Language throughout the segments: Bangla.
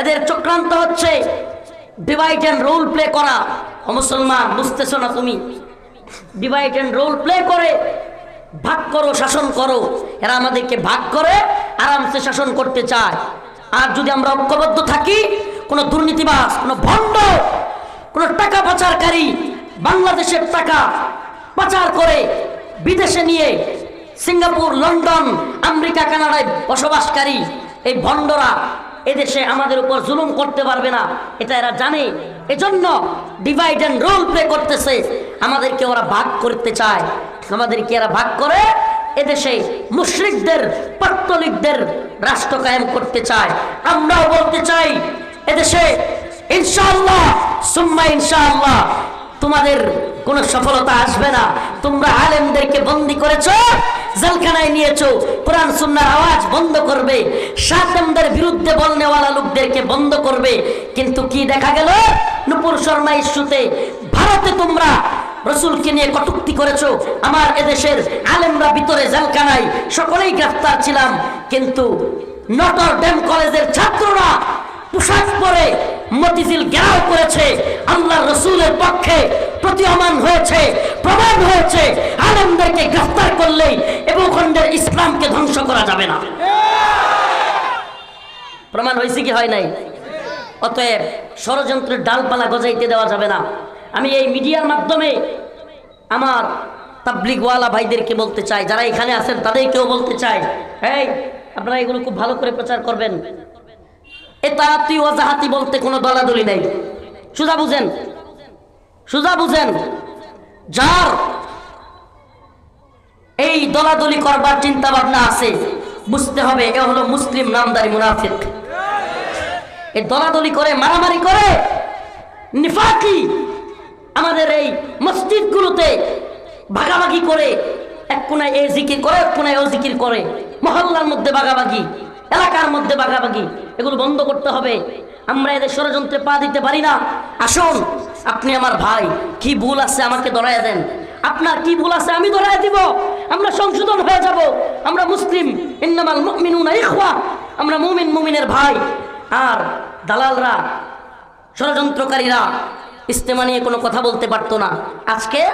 এদের চক্রান্ত হচ্ছে ডিভাইড অ্যান্ড রোল প্লে করা। মুসলমান, বুঝতেছো না তুমি? ডিভাইড অ্যান্ড রোল প্লে করে, ভাগ করো, শাসন করো। এরা আমাদেরকে ভাগ করে, আরামসে শাসন করতে চায়। আর যদি আমরা ঐক্যবদ্ধ থাকি, কোনো দুর্নীতিবাস কোনো ভণ্ড, কোনো টাকা পাচারকারী বাংলাদেশের টাকা পাচার করে বিদেশে নিয়ে সিঙ্গাপুর, লন্ডন, আমেরিকা, কানাডায় বসবাসকারী এই ভণ্ডরা এদেশে আমাদের উপর জুলুম করতে পারবে না। এটা এরা জানে। এজন্য ডিভাইড অ্যান্ড রোল প্লে করতেছে। আমাদেরকে ওরা ভাগ করতে চায়। আমাদেরকে এরা ভাগ করে এদেশে মুশরিকদের, পত্তলিকদের রাষ্ট্র কায়েম করতে চায়। আমরাও বলতে চাই, এদেশে ইনশাআল্লাহ, সুম্মা ইনশাআল্লাহ তোমাদের কোনো সফলতা আসবে না। তোমরা আলেমদেরকে বন্দি করেছ, জেলখানায় নিয়েছো, কোরআন, সুন্নার আওয়াজ বন্ধ করবে সাতেমদের বিরুদ্ধে বলনেওয়ালা লোকদেরকে বন্ধ করবে। কিন্তু কি দেখা গেল? নুপুর শর্মা ইস্যুতে ভারতে তোমরা রসুলকে নিয়ে কটুক্তি করেছ। আমার এদেশের আলেমরা ভিতরে জেলখানায় সকলেই গ্রেফতার ছিলাম, কিন্তু নটর ডেম কলেজের ছাত্ররা পোশাক পরে মতিঝিল ঘেরাও করেছে। আল্লাহ রসুলের পক্ষে প্রতীয়মান হয়েছে প্রমাণ হয়েছে। আলমদেরকে গ্রেফতার করলেই এবং ভূখণ্ডের ইসলামকে ধ্বংস করা যাবে না। প্রমাণ হয়েছে কি হয় নাই? অতএব ষড়যন্ত্রের ডালপালা গজাইতে দেওয়া যাবে না। আমি এই মিডিয়ার মাধ্যমে আমার তাবলিগওয়ালা ভাইদেরকে বলতে চাই, যারা এখানে আছেন তাদেরকেও বলতে চাই। এই, আপনারা এগুলো খুব ভালো করে প্রচার করবেন। এতাহাতি ওয়াজাহাতি বলতে কোনো দলাদলি নেই। সুজা বুঝেন? সুজা বুঝেন? যার এই দলাদলি করবার চিন্তা ভাবনা আছে, বুঝতে হবে এ হলো মুসলিম নামদারি মুনাফিক। এই দলাদলি করে, মারামারি করে, নিফাকি আমাদের এই মসজিদগুলোতে ভাগাভাগি করে, এক কোনায় এ জিকির করে, এক কোনায় ও জিকির করে, মহল্লার মধ্যে ভাগাভাগি। এলাকার মধ্যে ভাগাভাগি এগুলো বন্ধ করতে হবে। আমরা এদের ষড়যন্ত্রে পা দিতে পারি না। আসুন, আপনি আমার ভাই, কি ভুল আছে আমাকে ধরায় দেন। আপনার কি ভুল আছে আমি ধরায় দিব। আমরা সংশোধন হয়ে যাব। আমরা মুসলিম, ইন্নামাল মুমিনুনা ইখওয়া। আমরা মুমিন মুমিনের ভাই। আর দালালরা, ষড়যন্ত্রকারীরা ইস্তেমা নিয়ে কোনো কথা বলতে পারতো না। আজকে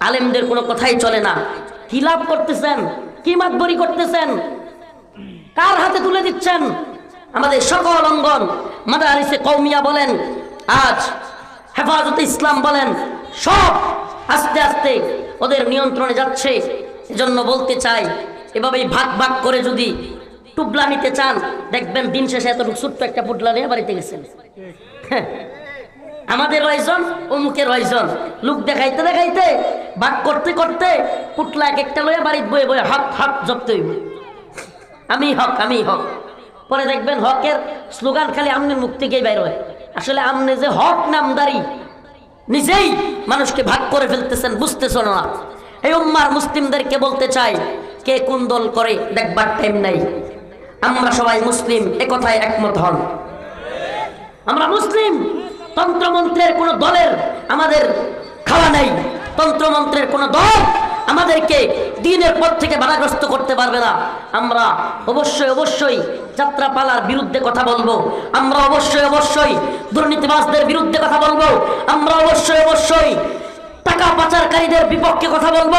আলেমদের কোনো কথাই চলে না। কি লাভ করতেছেন কি মাতবরি করতেছেন। কার হাতে তুলে দিচ্ছেন? আমাদের সকল অঙ্গন মাদারিসে কৌমিয়া বলেন, আজ হেফাজতে ইসলাম বলেন, সব আস্তে আস্তে ওদের নিয়ন্ত্রণে যাচ্ছে। এজন্য বলতে চাই, এভাবেই ভাগ ভাগ করে যদি টুবলা নিতে চান, দেখবেন দিন শেষে এতটুকু ছোট্ট একটা পুটলা নিয়ে বাড়িতে গেছেন। হ্যাঁ। আমাদের রয়জন, অমুকের রয়জন। লোক দেখাইতে দেখাইতে, ভাগ করতে করতে পুটলা এক একটা লইয়া বাড়িতে বয়ে বয়ে হাত হাত জপ্ত হইব। আমি হক আমি হক। পরে দেখবেন হকের স্লোগান খালি আমনের মুখ থেকেই বাইর হয়। আসলে আমনে যে হক নামদারি, নিজেই মানুষকে ভাগ করে ফেলতেছেন বুঝতেছ না। এই উম্মার মুসলিমদেরকে বলতে চাই, কে কোন দল করে দেখবার টাইম নাই। আমরা সবাই মুসলিম একথায় একমত হন। আমরা মুসলিম, তন্ত্রমন্ত্রের কোন দলের আমাদের খাওয়া নাই। তন্ত্রমন্ত্রের কোন দল আমাদেরকে দিনের পথ থেকে বাধাগ্রস্ত করতে পারবে না। আমরা অবশ্যই অবশ্যই যাত্রাপালার বিরুদ্ধে কথা বলব। আমরা অবশ্যই অবশ্যই দুর্নীতিবাসদের বিরুদ্ধে কথা বলব। আমরা অবশ্যই অবশ্যই টাকা পাচারকারীদের বিপক্ষে কথা বলব।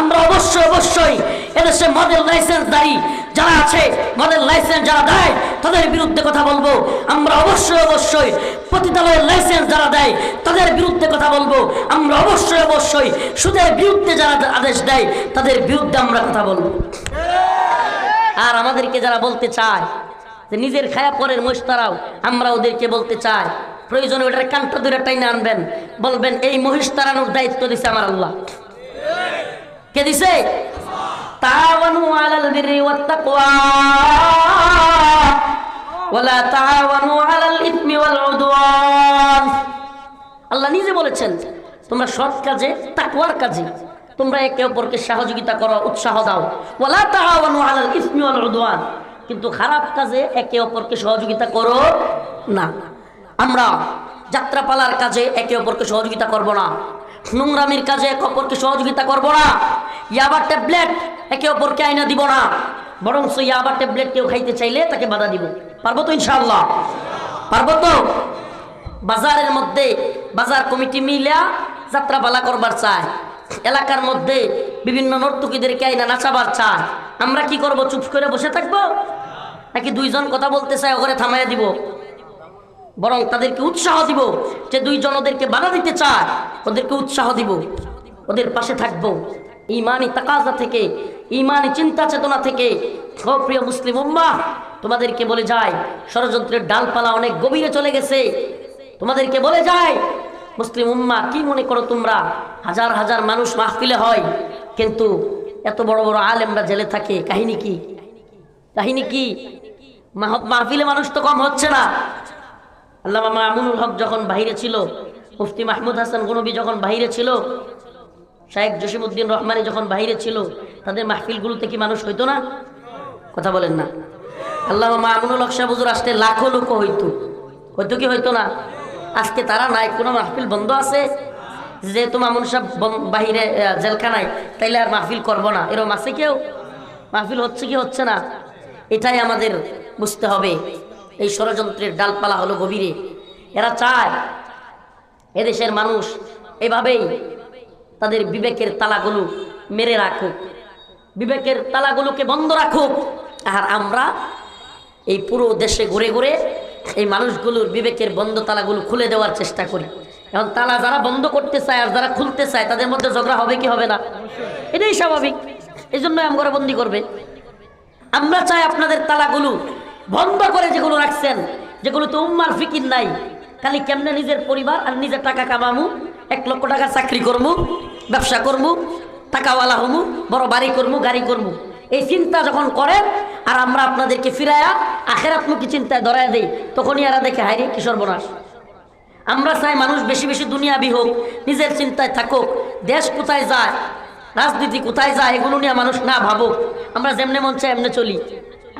আমরা অবশ্যই অবশ্যই এদেশে মডেল লাইসেন্স দায়ী। যারা আছে মডেল লাইসেন্স যারা দেয়, তাদের বিরুদ্ধে কথা বলব। আমরা অবশ্যই অবশ্যই পতিতালয়ের লাইসেন্স যারা দেয়, তাদের বিরুদ্ধে কথা বলব। আমরা অবশ্যই অবশ্যই সুদের বিরুদ্ধে যারা আদেশ দেয়, তাদের বিরুদ্ধে আমরা কথা বলব। আর আমাদেরকে যারা বলতে চায় যে নিজের খায়া পরের মহিষতারাও আমরা ওদেরকে বলতে চাই, প্রয়োজন ওটার কানটা দূরে টাইনে আনবেন। বলবেন, এই মহিষ দায়িত্ব দিছে আমার আল্লাহ। কে দিছে? তাওয়ানু আলাল বিররি ওয়াত তাকওয়া ওয়ালা তাওয়ানু আলাল ইসমি ওয়াল আল্লাহ নিজে বলেছেন, তোমরা সৎ কাজে, তাকওয়ার কাজে। তোমরা একে অপরকে সহযোগিতা করো, উৎসাহ দাও। ওয়ালা তাআওয়ানু আলাল ইসমি ওয়াল কিন্তু খারাপ কাজে একে অপরকে সহযোগিতা করো না। আমরা যাত্রাপালার কাজে একে অপরকে সহযোগিতা করব না। নোংরামির কাজে এক অপরকে সহযোগিতা করব না। ইয়াবার ট্যাবলেট একে অপরকে আইনা দিব না। বরং সে ইয়াবার ট্যাবলেট কেউ খাইতে চাইলে তাকে বাধা দিব। পারব তো ইনশাআল্লাহ? পারব তো? বাজারের মধ্যে বাজার কমিটি মিলা যাত্রা পালা করবার চায়। এলাকার মধ্যে বিভিন্ন নর্তকীদেরকে আইনা নাচাবার চায়। আমরা কি করব, চুপ করে বসে থাকব? নাকি দুইজন কথা বলতে চায় ওখানে থামাইয়া দিব? বরং তাদেরকে উৎসাহ দিব যে দুইজন ওদেরকে বাধা দিতে চায়, ওদেরকে উৎসাহ দিব, ওদের পাশে থাকব। ইমানি তাকাজা থেকে, ইমানি চিন্তা চেতনা থেকে। ও প্রিয় মুসলিম উম্মা তোমাদেরকে বলে যায়, ষড়যন্ত্রের ডালপালা অনেক গভীরে চলে গেছে। তোমাদেরকে বলে যায়, মুসলিম উম্মা কি মনে করো তোমরা? হাজার হাজার মানুষ মাহফিলে হয়, কিন্তু এত বড় বড় আলেমরা জেলে থাকে, কাহিনী কি? কাহিনী কি? মাহ- মাহফিলে মানুষ তো কম হচ্ছে না। আল্লামা মামুনুল হক যখন বাহিরে ছিল, মুফতি মাহমুদ হাসান গনবী যখন বাহিরে ছিল শাহেক জসিমউদ্দিন রহমানি যখন বাহিরে ছিল, তাদের মাহফিলগুলোতে কি মানুষ হইতো না? কথা বলেন না। আল্লামা মামুনুল হক সাহেব হুজুর আসতে লাখো লোক হইতো। হইতো কি হইতো না? আজকে তারা নাই, কোনো মাহফিল বন্ধ আছে? যেহেতু মামুন সাহেব বাহিরে জেলখানায়, তাইলে আর মাহফিল করব না। এরকম আছে কেউ? মাহফিল হচ্ছে কি হচ্ছে না? এটাই আমাদের বুঝতে হবে। এই ষড়যন্ত্রের ডালপালা হলো গভীরে। এরা চায় এদেশের মানুষ এভাবেই তাদের বিবেকের তালাগুলো মেরে রাখুক। বিবেকের তালাগুলোকে বন্ধ রাখুক। আর আমরা এই পুরো দেশে ঘুরে ঘুরে এই মানুষগুলোর বিবেকের বন্ধ তালাগুলো খুলে দেওয়ার চেষ্টা করি। এখন তালা যারা বন্ধ করতে চায় আর যারা খুলতে চায়, তাদের মধ্যে ঝগড়া হবে কি হবে না? এটাই স্বাভাবিক। এই জন্য আমরা বন্দি করবে। আমরা চাই আপনাদের তালাগুলো বন্ধ করে যেগুলো রাখছেন, যেগুলো তো উম্মার ফিকির নাই খালি কেমনে নিজের পরিবার আর নিজের টাকা কামামু? এক লক্ষ টাকা চাকরি করমু, ব্যবসা করমু, টাকাওয়ালা হমু, বড় বাড়ি করমু, গাড়ি করমু। এই চিন্তা যখন করেন, আর আমরা আপনাদেরকে ফিরায়া আখেরাত্মুখী চিন্তায় ধরায় দেই, তখনই এরা দেখে হাইরে কি সর্বনাশ। আমরা চাই মানুষ বেশি বেশি দুনিয়াবি হোক, নিজের চিন্তায় থাকুক, দেশ কোথায় যায়, রাজনীতি কোথায় যায়, এগুলো নিয়ে মানুষ না ভাবুক, আমরা যেমনে মন চাই, এমনি চলি।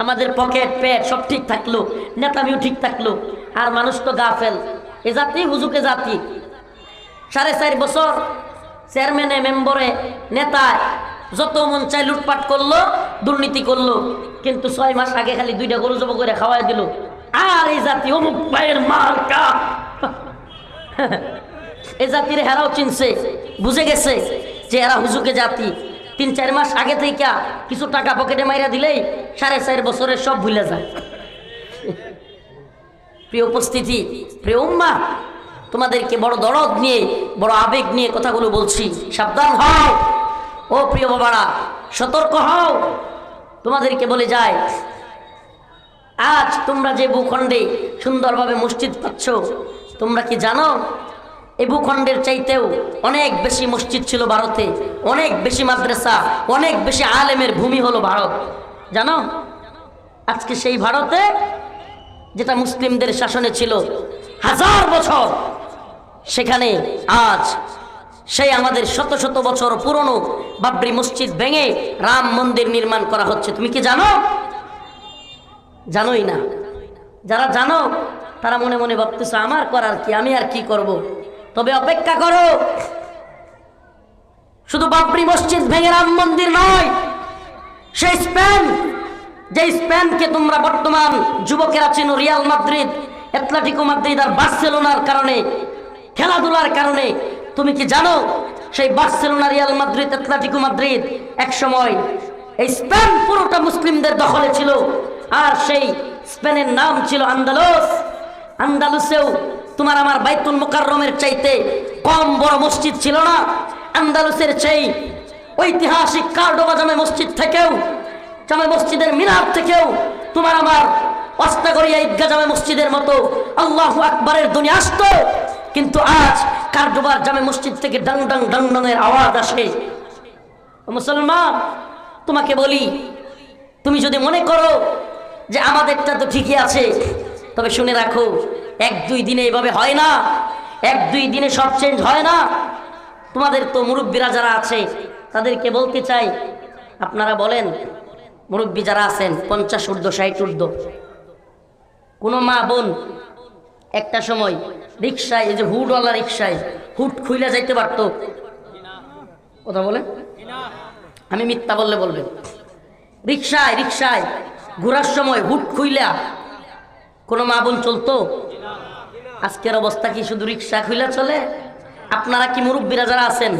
আমাদের পকেট, পেট সব ঠিক থাকল, নেতামিও ঠিক থাকল, আর মানুষ তো গা ফেল এ জাতি হুজুকে জাতি। সাড়ে চার বছর চেয়ারম্যানে মেম্বরে নেতায় যত মন চাই লুটপাট করল, দুর্নীতি করল, কিন্তু ছয় মাস আগে খালি দুইটা গরু জব করে খাওয়াই দিল। আর এই জাতি অমুক পায়ের মার্কা। এই জাতির হেরাও চিনছে, বুঝে গেছে যে এরা হুজুকে জাতি। তিন চার মাস আগে থেকে কিছু টাকা পকেটে মাইরা দিলেই সাড়ে চার বছরের সব ভুলে যায়। প্রিয় উপস্থিতি, প্রিয় উম্মা, তোমাদেরকে বড় দরদ নিয়ে, বড় আবেগ নিয়ে কথাগুলো বলছি। সাবধান হও। ও প্রিয় বাবারা, সতর্ক হও। তোমাদেরকে বলে যায়, আজ তোমরা যে ভূখণ্ডে সুন্দরভাবে মসজিদ পাচ্ছ, তোমরা কি জানো এই ভূখণ্ডের চাইতেও অনেক বেশি মসজিদ ছিল ভারতে, অনেক বেশি মাদ্রাসা, অনেক বেশি আলেমের ভূমি হলো ভারত। জানো? আজকে সেই ভারতে যেটা মুসলিমদের শাসনে ছিল হাজার বছর, সেখানে আজ সেই আমাদের শত শত বছর পুরনো বাবরি মসজিদ ভেঙে রাম মন্দির নির্মাণ করা হচ্ছে। তুমি কি জানো? জানোই না। যারা জানো, তারা মনে মনে ভাবতেছে, আমার করার কি, আমি আর কি করব। তবে অপেক্ষা করো। শুধু বাপরি মসজিদ ভেঙে রাম মন্দির নয়, সেই স্পেন যে স্পেনকে তোমরা বর্তমান যুবকেরা চেনো, রিয়াল মাদ্রিদ, অ্যাটলেটিকো মাদ্রিদ আর বার্সেলোনার কারণে, খেলাধুলার কারণে। তুমি কি জানো, সেই Barcelona, Real Madrid, Atletico Madrid এক সময় এই স্পেন পুরোটা মুসলিমদের দখলে ছিল, আর সেই স্পেনের নাম ছিল আন্দালুস। আন্দালুসেও তোমার আমার বাইতুল মোকাররমের চাইতে কম বড় মসজিদ ছিল না? আন্দালুসের সেই ঐতিহাসিক কার্ডোবা জামে মসজিদ থেকেও, জামে মসজিদের মিনার থেকেও তোমার আমার অস্তাগরিয়া ঈদগা জামে মসজিদের মতো আল্লাহ আকবরের দুনিয়া আসতো। কিন্তু আজ কার্ডোবার জামে মসজিদ থেকে ডাং ডাং ডাং ডাং এর আওয়াজ আসে। মুসলমান, তোমাকে বলি, তুমি যদি মনে করো যে আমাদেরটা তো ঠিকই আছে, তবে শুনে রাখো এক দুই দিনে এভাবে হয় না। এক দুই দিনে সব চেঞ্জ হয় না। তোমাদের তো মুরব্বীরা যারা আছে, তাদেরকে বলতে চাই, আপনারা বলেন, মুরব্বী যারা আছেন, পঞ্চাশ ঊর্ধ্ব, ষাট ঊর্ধ্ব, কোনো মা বোন একটা সময় রিক্সায়, এই যে হুডওয়ালা রিক্সায় হুট খুইলা যাইতে পারতো। কথা বলে আমি মিথ্যা বললে বলবেন রিক্সায় রিক্সায় ঘোরার সময় হুট খুইলা কোনো মা বোন চলতো? আজকের অবস্থা কি শুধু রিক্সা খুলে চলে? আপনারা কি মুরব্বীরা যারা আছেন,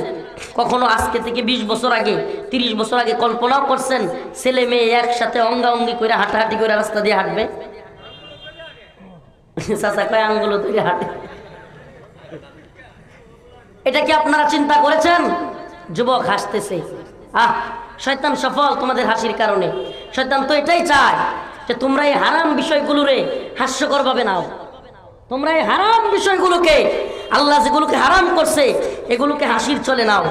কখনো আজকে থেকে ২০ বছর আগে ৩০ বছর আগে কল্পনাও করছেন, ছেলে মেয়ে একসাথে অঙ্গা অঙ্গি করে হাঁটাহাঁটি করে রাস্তা দিয়ে হাঁটবে? চাচা কয় আঙ্গুলো তৈরি হাঁটে। এটা কি আপনারা চিন্তা করেছেন? যুবক হাসতেছে। আহ, শয়তান সফল তোমাদের হাসির কারণে। শয়তান তো এটাই চায় যে তোমরা এই হারাম বিষয়গুলোরে হাস্যকর ভাবে নাও। তোমরা এই হারাম বিষয়গুলোকে আল্লাহ যেগুলোকে হারাম করছে এগুলোকে হাসির চলে নাও।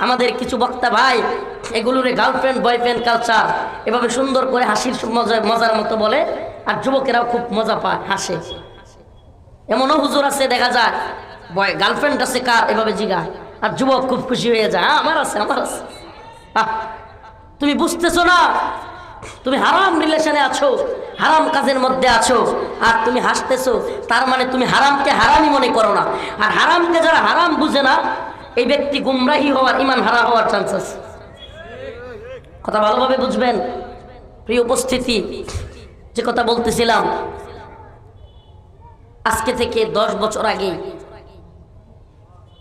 আমাদের কিছু বক্তা ভাই এগুলোরে গার্লফ্রেন্ড বয়ফ্রেন্ড কালচার এভাবে সুন্দর করে হাসির মজা মজার মতো বলে আর যুবকেরাও খুব মজা পায় হাসে। এমনও হুজুর আছে দেখা যায় বয় গার্লফ্রেন্ড আছে কার এভাবে জিগা আর যুবক খুব খুশি হয়ে যায় "হ্যাঁ, আমার আছে আমার আছে। তুমি বুঝতেছো না? তুমি হারাম রিলেশনে আছো, হারাম কাজের মধ্যে আছো, আর তুমি হাসতেছো, তার মানে তুমি হারামকে হারামই মনে করো না। আর হারামকে যারা হারাম বুঝে না, এই ব্যক্তি গুমরাহি হওয়ার ইমান হারা হওয়ার চান্স আছে। কথা ভালোভাবে বুঝবেন? প্রিয় উপস্থিতি, যে কথা বলতেছিলাম, আজকে থেকে দশ বছর আগে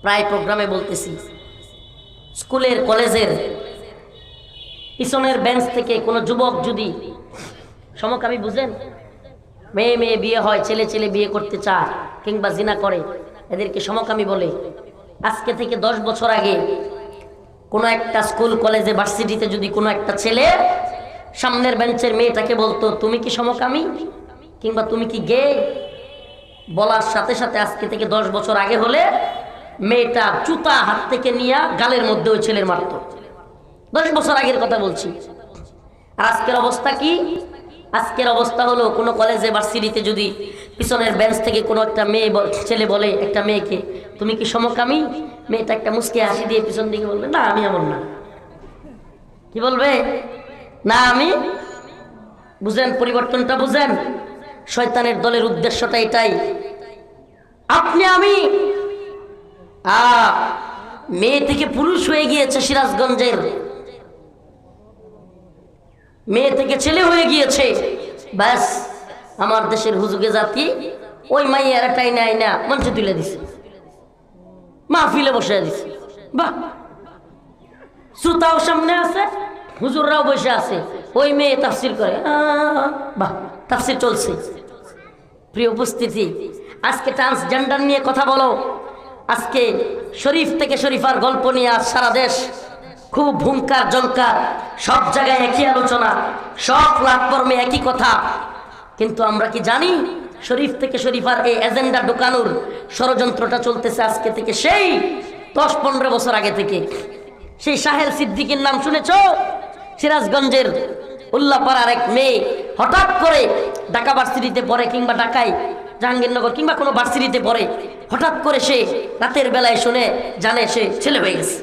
প্রায় প্রোগ্রামে বলতেছি, স্কুলের, কলেজের পিছনের বেঞ্চ থেকে কোনো যুবক যদি সমকামী বুঝেন, মেয়ে মেয়ে বিয়ে হয়, ছেলে ছেলে বিয়ে করতে চায় কিংবা জিনা করে, এদেরকে সমকামী বলে, আজকে থেকে দশ বছর আগে কোনো একটা স্কুল, কলেজে, ভার্সিটিতে যদি কোনো একটা ছেলে সামনের বেঞ্চের মেয়েটাকে বলতো, তুমি কি সমকামী কিংবা, তুমি কি গে? বলার সাথে সাথে আজকে থেকে দশ বছর আগে হলে মেয়েটা জুতা হাত থেকে নিয়ে গালের মধ্যে ওই ছেলের মারত। দশ বছর আগের কথা বলছি। আজকের অবস্থা কি? আজকের অবস্থা হলো, কোনো কলেজে ভার্সিটিতে যদি পিছনের বেঞ্চ থেকে কোনো একটা মেয়ে ছেলে বলে একটা মেয়েকে, তুমি কি সমকামী? মেয়েটা একটা মুসকে হাসি দিয়ে পিছন দিকে বলবে, না, আমি এমন না। কি বলবে? না, আমি বুঝেন, পরিবর্তনটা বুঝেন। শয়তানের দলের উদ্দেশ্যটা এটাই। আপনি, আমি। মেয়ে থেকে পুরুষ হয়ে গিয়েছে সিরাজগঞ্জের। মেয়ে থেকে ছেলে হয়ে গিয়েছে। ব্যাস, আমার দেশের হুজুগে জাতি ওই মাইয়ারা টাইনা আইনা মঞ্চে তুলে দিছে। মাহফিলে বসে দিছে। বাহ! শ্রোতাও সামনে আছে, হুজুররাও বসে আছে। ওই মেয়ে তাফসির করে। বাহ, তাফসির চলছে। প্রিয় উপস্থিতি, আজকে ট্রান্সজেন্ডার নিয়ে কথা বলো। আজকে শরীফ থেকে শরীফার গল্প নিয়ে আজ সারা দেশ খুব ভুঙ্কার জঙ্কার সব জায়গায় একই আলোচনা, সব প্ল্যাটফর্মে একই কথা। কিন্তু আমরা কি জানি, শরীফ থেকে শরীফার এই এজেন্ডা ঢোকানোর ষড়যন্ত্রটা চলতেছে আজকে থেকে সেই দশ পনেরো বছর আগে থেকে। সেই সাহেল সিদ্দিকের নাম শুনেছ? সিরাজগঞ্জের উল্লাপাড়ার এক মেয়ে হঠাৎ করে ঢাকা ভার্সিটিতে পড়ে কিংবা ঢাকায় জাহাঙ্গীরনগর কিংবা কোনো ভার্সিটিতে পড়ে। হঠাৎ করে সে রাতের বেলায় শুনে, জানে সে ছেলে হয়ে গেছে।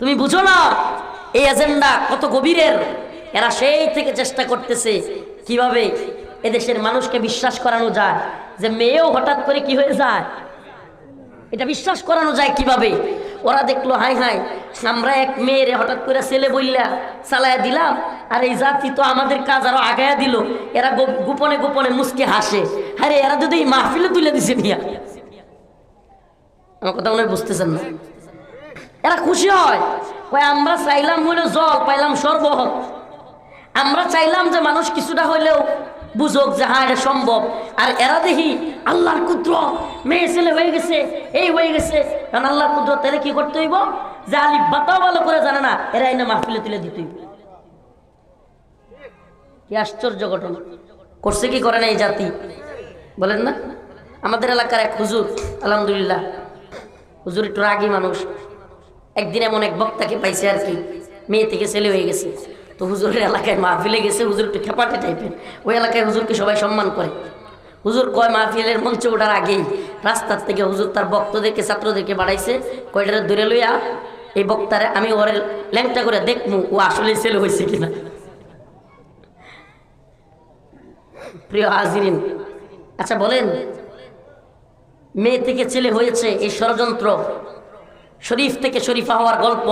তুমি বুঝো না, এই এজেন্ডা কত গভীরের? এরা সেই থেকে চেষ্টা করতেছে কীভাবে এদেশের মানুষকে বিশ্বাস করানো যায়, যে মেয়েও হঠাৎ করে কি হয়ে যায়? এটা বিশ্বাস করানো যায় কীভাবে? ওরা দেখল হাই হাই আমরা এক মেয়েরে হঠাৎ করে ছেলে বললা চালায়া দিলাম, আর এই জাতি তো আমাদের কাজ আরও আগায়া দিল। এরা গোপনে গোপনে মুসকে হাসে। আরে, এরা যদি মাহফিলে তুলে দিছে নিয়া আমার কথা মনে বুঝতেছেন না। এরা খুশি হয়। কয়, আমরা চাইলাম হইল জল, পাইলাম সর্বহত আমরা চাইলাম যে মানুষ কিছুটা হইলেও বুঝুক যে হ্যাঁ এটা সম্ভব। আর এরা দেখি আল্লাহর কুদ্র মেয়ে ছেলে হয়ে গেছে, এই হয়ে গেছে। কারণ আল্লাহর কুদ্র তাহলে কি করতে হইব? যে আলিফ বাতাও ভালো করে জানে না, এরা এনে মাহফিলে তুলে দিতে হইব। কি আশ্চর্য ঘটনা। করছে কি করে না এই জাতি? বলেন না। আমাদের এলাকার এক হুজুর, আলহামদুলিল্লাহ। হুজুর একটু রাগী মানুষ। একদিন এমন এক বক্তাকে পাইছে আর কি, মেয়ে থেকে ছেলে হয়ে গেছে। তো হুজুরের এলাকায় মাহফিলে গেছে, হুজুর একটু খেপাটে টাইপের ওই এলাকায় হুজুরকে সবাই সম্মান করে। হুজুর কয় মাহফিলের মঞ্চে ওঠার আগেই রাস্তার থেকে হুজুর তার ভক্তদেরকে ছাত্রদেরকে বাড়াইছে, কয়টারে দূরে লইয়া এই বক্তারে আমি ওরে ল্যাংটা করে দেখমু, ও আসলে ছেলে হয়েছে কিনা। প্রিয় হাজিরিন আচ্ছা বলেন, মেয়ে থেকে ছেলে হয়েছে এই ষড়যন্ত্র শরীফ থেকে শরীফা হওয়ার গল্প।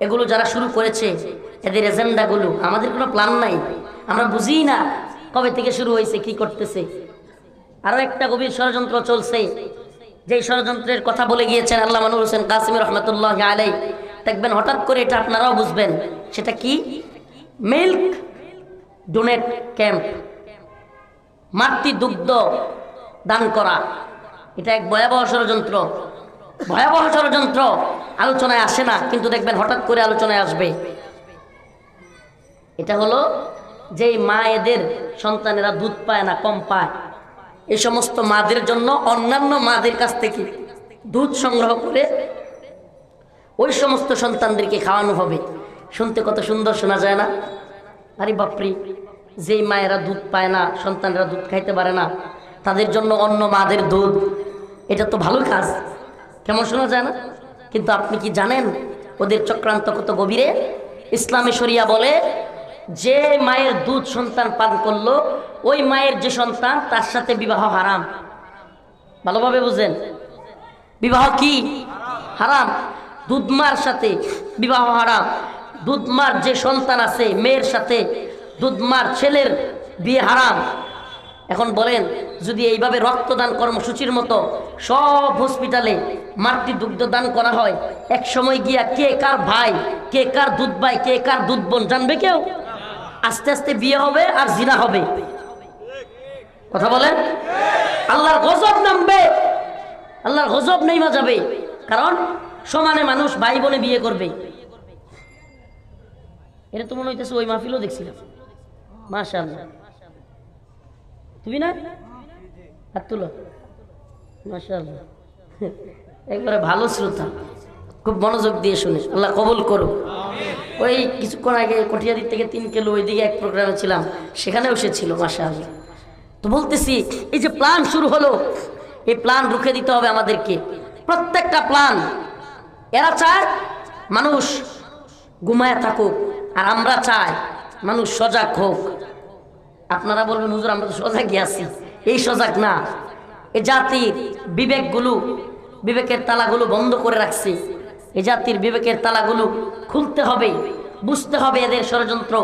এগুলো যারা শুরু করেছে, এদের এজেন্ডাগুলো, আমাদের কোনো প্ল্যান নাই। আমরা বুঝি না কবে থেকে শুরু হয়েছে, কি করতেছে। আরও একটা গভীর ষড়যন্ত্র চলছে। যেই ষড়যন্ত্রের কথা বলে গিয়েছেন আল্লাহ মানুর হোসেন কাসিম রহমতুল্লাহ আলাই দেখবেন হঠাৎ করে এটা আপনারাও বুঝবেন। সেটা কি? Milk donate camp. মাতৃ দুগ্ধ দান করা। এটা এক ভয়াবহ ষড়যন্ত্র। ভয়াবহ ষড়যন্ত্র। আলোচনায় আসে না, কিন্তু দেখবেন হঠাৎ করে আলোচনায় আসবে। এটা হলো যেই এদের সন্তানেরা দুধ পায় না, কম পায়। এই সমস্ত মাদের জন্য অন্যান্য মাদের কাছ থেকে দুধ সংগ্রহ করে ওই সমস্ত সন্তানদেরকে খাওয়ানো হবে। শুনতে কত সুন্দর শোনা যায় না? আরে বাপরি, যেই মায়েরা দুধ পায় না, সন্তানরা দুধ খাইতে পারে না, তাদের জন্য অন্য মাদের দুধ, এটা তো ভালো কাজ। কেমন শোনা যায় না? কিন্তু আপনি কি জানেন ওদের চক্রান্ত কত গভীরে? ইসলামী শরিয়া বলে, যে মায়ের দুধ সন্তান পান করল, ওই মায়ের যে সন্তান, তার সাথে বিবাহ হারাম। ভালোভাবে বুঝেন। বিবাহ কি? হারাম। দুধমার সাথে বিবাহ হারাম। দুধমার যে সন্তান আছে, মেয়ের সাথে দুধমার ছেলের বিয়ে হারাম। এখন বলেন, যদি এইভাবে রক্তদান কর্মসূচির মতো সব হসপিটালে মাতৃ দুগ্ধ দান করা হয়, এক সময় গিয়া কে কার ভাই, কে কার দুধ ভাই, কে কার দুধ বোন জানবে কেউ? আস্তে আস্তে বিয়ে হবে আর জিনা হবে। কথা বলেন? আল্লাহর গজব নামবে। আল্লাহর গজব নেইমা যাবে। কারণ সমানে মানুষ ভাই বোনে বিয়ে করবে। এটা তো মনে হইতেছে ওই মাহফিলও দেখছিলাম। মাশাআল্লাহ। তুমি না? হাত তুলো। একবারে ভালো শ্রোতা। খুব মনোযোগ দিয়ে শুনে। আল্লাহ কবল করো ওই কিছুক্ষণ আগে কটিয়াদির থেকে তিন কিলো ওইদিকে এক প্রোগ্রামে ছিলাম। সেখানেও সে ছিল, মাশাআল্লাহ। তো বলতেছি, এই যে প্ল্যান শুরু হলো, এই প্ল্যান রুখে দিতে হবে আমাদেরকে। প্রত্যেকটা প্ল্যান, এরা চায় মানুষ ঘুমায় থাকুক, আর আমরা চাই মানুষ সজাগ হোক। আপনারা বলবেন, হুজুর, আমরা তো সজাগই আছি। এই সজাগ না। এ জাতির বিবেকগুলো, বিবেকের তালাগুলো বন্ধ করে রাখছে। এ জাতির বিবেকের তালাগুলো খুলতে হবে, বুঝতে হবে এদের ষড়যন্ত্র।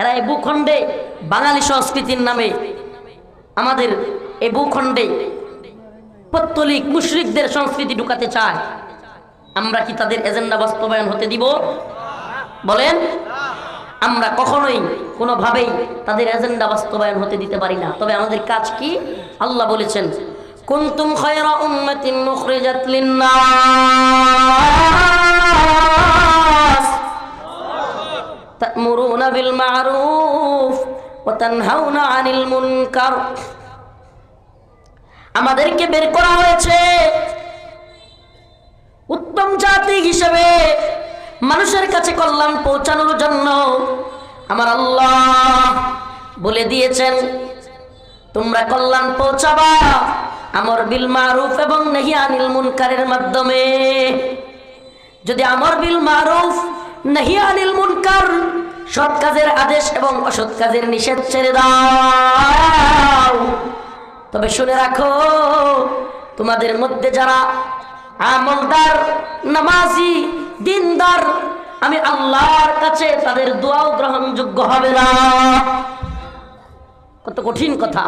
এরা এই ভূখণ্ডে বাঙালি সংস্কৃতির নামে। আমাদের এই ভূখণ্ডে পত্তলিক মুশরিকদের সংস্কৃতি ঢুকাতে চায়। আমরা কি তাদের এজেন্ডা বাস্তবায়ন হতে দিব? বলেন, আমরা কখনোই কোনোভাবেই তাদের এজেন্ডা বাস্তবায়ন হতে দিতে পারি না। তবে আমাদের কাজ কি? আল্লাহ বলেছেন, কুনতুম খায়রা উম্মাতিন মুখরিজাত লিন-নাস। তা'মুরুনা বিল মা'রুফ ওয়া তানহাউনা 'আনিল মুনকার। আমাদেরকে বের করা হয়েছে উত্তম জাতি হিসেবে মানুষের কাছে কল্যাণ পৌঁছানোর জন্য। আমার আল্লাহ বলে দিয়েছেন, তোমরা কল্যাণ পৌঁছাবা। আমর বিল মারুফ এবং নেহি আনিল মুনকারের মাধ্যমে। যদি আমর বিল মারুফ, নেহি আনিল মুনকার সৎ কাজের আদেশ এবং অসৎ কাজের নিষেধ ছেড়ে দাও। তবে শুনে রাখো, তোমাদের মধ্যে যারা আমলদার, নামাজি, দিনদার আমি আল্লাহর কাছে তাদের দোয়াও গ্রহণযোগ্য হবে না। কত কঠিন কথা।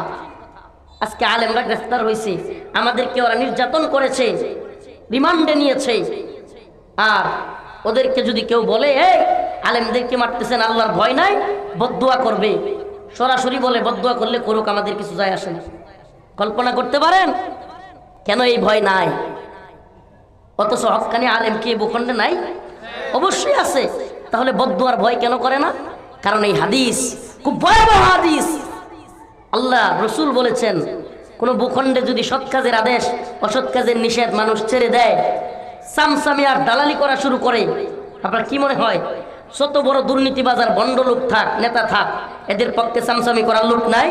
আজকে আলেমরা গ্রেফতার হয়েছে। আমাদেরকে ওরা নির্যাতন করেছে, রিমান্ডে নিয়েছে। আর ওদেরকে যদি কেউ বলে, এই, আলেমদেরকে মারতেছেন, আল্লাহর ভয় নাই বদুয়া করবে। সরাসরি বলে বদুয়া করলে করুক, আমাদের কিছু যায় আসে কল্পনা করতে পারেন? কেন এই ভয় নাই? অথচ হকানি আলেম কি ভূখণ্ডে নাই? অবশ্যই আছে। তাহলে বদুয়ার ভয় কেন করে না? কারণ এই হাদিস খুব ভয়াবহ হাদিস। আল্লাহ রসুল বলেছেন, কোন ভূখণ্ডে যদি সৎ কাজের আদেশ, অসৎ কাজের নিষেধ মানুষ ছেড়ে দেয়, সামসামি আর দালালি করা শুরু করে। আপনার কি মনে হয়? যত বড় দুর্নীতিবাজার বন্ড লোক থাক, নেতা থাক, এদের পক্ষে সামসামি করার লোক নাই?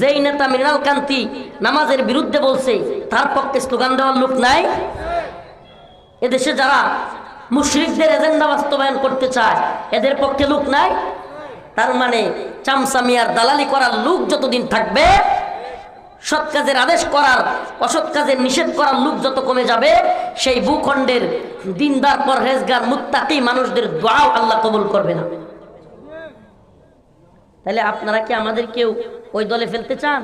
যেই নেতা মৃণাল কান্তি নামাজের বিরুদ্ধে বলছে, তার পক্ষে স্লোগান দেওয়ার লোক নাই? এদেশে যারা মুশরিকদের এজেন্ডা বাস্তবায়ন করতে চায়, এদের পক্ষে লোক নাই। তার মানে চামসামিয়ার দালালি করার লোক যতদিন থাকবে, সৎ কাজের আদেশ করার, অসৎ কাজের নিষেধ করার লোক যত কমে যাবে, সেই ভূখণ্ডের দিনদার পর রেজগার মুত্তাকি মানুষদের দোয়াও আল্লাহ কবুল করবে না। তাহলে আপনারা কি আমাদের কেউ ওই দলে ফেলতে চান?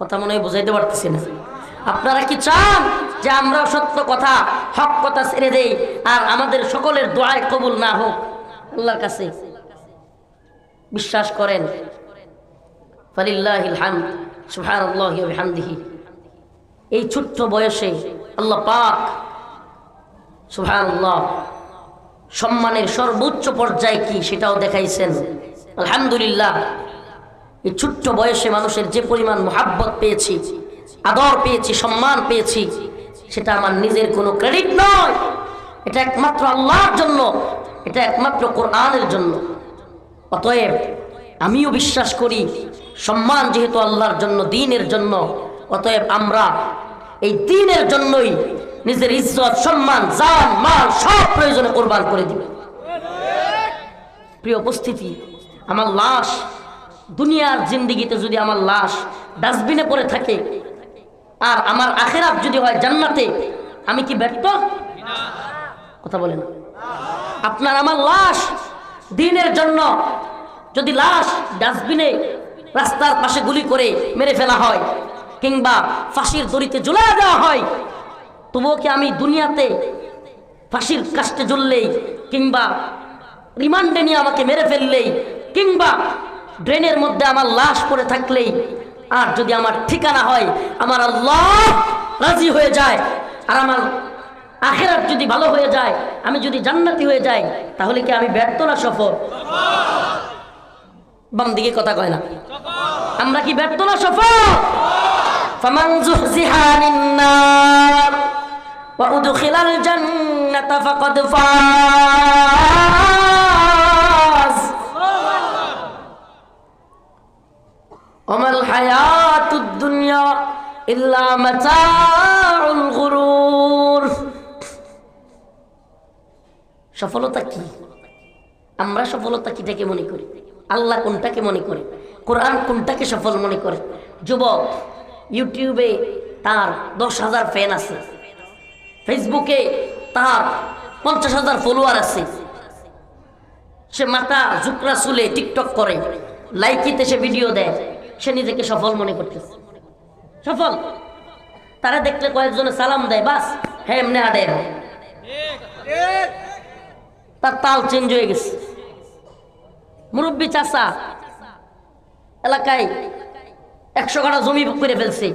কথা মনে হয় বুঝাইতে পারতেছি না। আপনারা কি চান? যে আমরা সত্য কথা, হক কথা ছেড়ে দেই, আর আমাদের সকলের দোয়ায় কবুল না হোক, আল্লাহর কাছে বিশ্বাস করেন। এই ছোট্ট বয়সে আল্লাহ পাক সুবহানাল্লাহ সম্মানের সর্বোচ্চ পর্যায়ে কি সেটাও দেখাইছেন। আলহামদুলিল্লাহ, এই ছোট্ট বয়সে মানুষের যে পরিমাণ মোহাব্বত পেয়েছি, আদর পেয়েছি, সম্মান পেয়েছি সেটা আমার নিজের কোনো ক্রেডিট নয়। এটা একমাত্র আল্লাহর জন্য, এটা একমাত্র কোরআনের জন্য। অতএব আমিও বিশ্বাস করি, সম্মান যেহেতু আল্লাহর জন্য, দিনের জন্য, অতএব আমরা এই দিনের জন্যই নিজের ইজ্জত, সম্মান, জান, মাল সব প্রয়োজনে কোরবান করে দিব। প্রিয় উপস্থিতি, আমার লাশ, দুনিয়ার জিন্দিগিতে যদি আমার লাশ ডাস্টবিনে পড়ে থাকে আর আমার আখেরাত যদি হয় জান্নাতে, আমি কি ব্যর্থ? কথা বলেন। আপনার আমার লাশ দিনের জন্য যদি লাশ ডাস্টবিনে রাস্তার পাশে গুলি করে মেরে ফেলা হয়, কিংবা ফাঁসির দড়িতে ঝুলা দেওয়া হয়, তবুও কি আমি দুনিয়াতে ফাঁসির কাস্টে জ্বললেই কিংবা রিমান্ডে নিয়ে আমাকে মেরে ফেললেই, কিংবা ড্রেনের মধ্যে আমার লাশ পড়ে থাকলেই আর যদি আমার ঠিকানা হয়, আমার আল্লাহ রাজি হয়ে যায়, আর আমার আখেরাত যদি ভালো হয়ে যায়, আমি যদি জান্নাতি হয়ে যাই, তাহলে কি আমি ব্যর্থ না সফল? বাম দিকে কথা কয় না। আমরা কি ব্যর্থ না সফল? ফামান যুহজিহা আনিন নার ওমাল হায়াতুদ দুনিয়া ইল্লা মাতাউল গুরুর সফলতা কি? আমরা সফলতা কিটাকে মনে করি? আল্লাহ কোনটাকে মনে করে? কোরআন কোনটাকে সফল মনে করে? যুবক, ইউটিউবে তার দশ হাজার ফ্যান আছে। ফেসবুকে তার পঞ্চাশ হাজার ফলোয়ার আছে। সে মাথা জুকরা চুলে টিকটক করে। লাইকিতে সে ভিডিও দেয়। সে নিজেকে সফল মনে করতেছে। সফল। তারা দেখলে কয়েকজনে সালাম দেয়, বাস হ্যাঁ এমনি তার তাল চেঞ্জ হয়ে গেছে। মুরব্বী চাষা এলাকায় একশো কাটা জমি করে ফেলছে,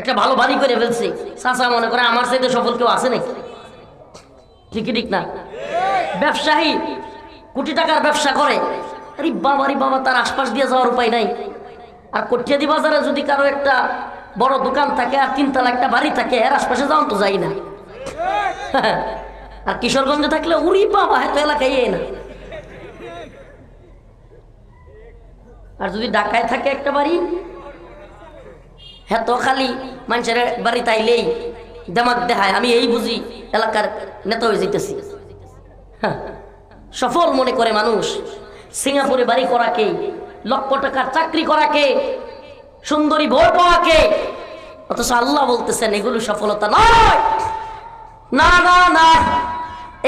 একটা ভালো বাড়ি করে ফেলছে। চাষা মনে করে, আমার সাথে সফল কেউ আছে নাকি? ঠিকই ঠিক না। ব্যবসায়ী কোটি টাকার ব্যবসা করে। আরে বাবা রে বাবা, তার আশপাশ দিয়ে যাওয়ার উপায় নাই। আর কটিয়াদি বাজারে যদি কারও একটা বড় দোকান থাকে আর তিনতলা একটা বাড়ি থাকে এর আশপাশে যাওয়ান তো যাই না। আর কিশোরগঞ্জে থাকলে উড়ি বাবা হয়তো এলাকায় না। আর যদি ঢাকায় থাকে একটা বাড়ি হ্যাঁ তো খালি মানুষের বাড়ি তাইলেই দেমাক দেখায়। আমি এই বুঝি এলাকার নেতা হয়ে যেতেছি হ্যাঁ, সফল মনে করে মানুষ। সিঙ্গাপুরে বাড়ি করাকে লক্ষ টাকার চাকরি করাকে, সুন্দরী বউ পাওয়াকে। অথচ আল্লাহ বলতেছেন, এগুলো সফলতা নয়। না না না,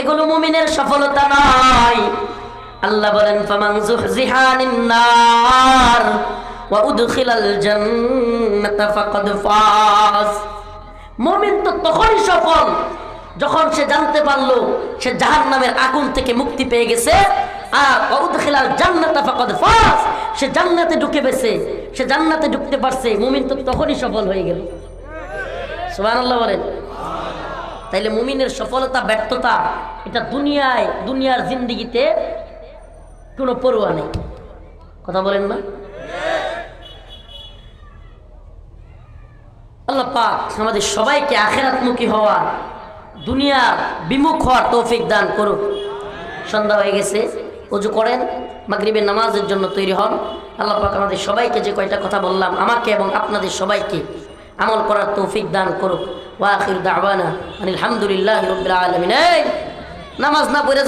এগুলো মুমিনের সফলতা নয়। আল্লাহ বলেন, ফামান মুমিন তো তখনই সফল, যখন সে জানতে পারল, সে জাহান্নামের আগুন থেকে মুক্তি পেয়ে গেছে। আর ওয়া উদখিলাল জান্নাতা ফাকাদ সে জান্নাতে ঢুকে গেছে, সে জান্নাতে ঢুকতে পারছে, মুমিন তো তখনই সফল হয়ে গেল। সুবহানাল্লাহ বলেন। তাইলে মুমিনের সফলতা, ব্যর্থতা, এটা দুনিয়ায়, দুনিয়ার জিন্দিগিতে কোনো পড়ুয়া নেই। কথা বলেন না? আল্লাহ পাক আমাদের সবাইকে আখেরাতমুখী হওয়ার দুনিয়ার বিমুখ হওয়ার তৌফিক দান করুক। সন্ধ্যা হয়ে গেছে। উজু করেন, মাগরিবের নামাজের জন্য তৈরি হন। আল্লাহ পাক আমাদের সবাইকে যে কয়টা কথা বললাম, আমাকে এবং আপনাদের সবাইকে আমল করার তৌফিক দান করুক। ওয়াখির দাওয়ানা আলহামদুলিল্লাহ আলমিন। নামাজ না পড়ে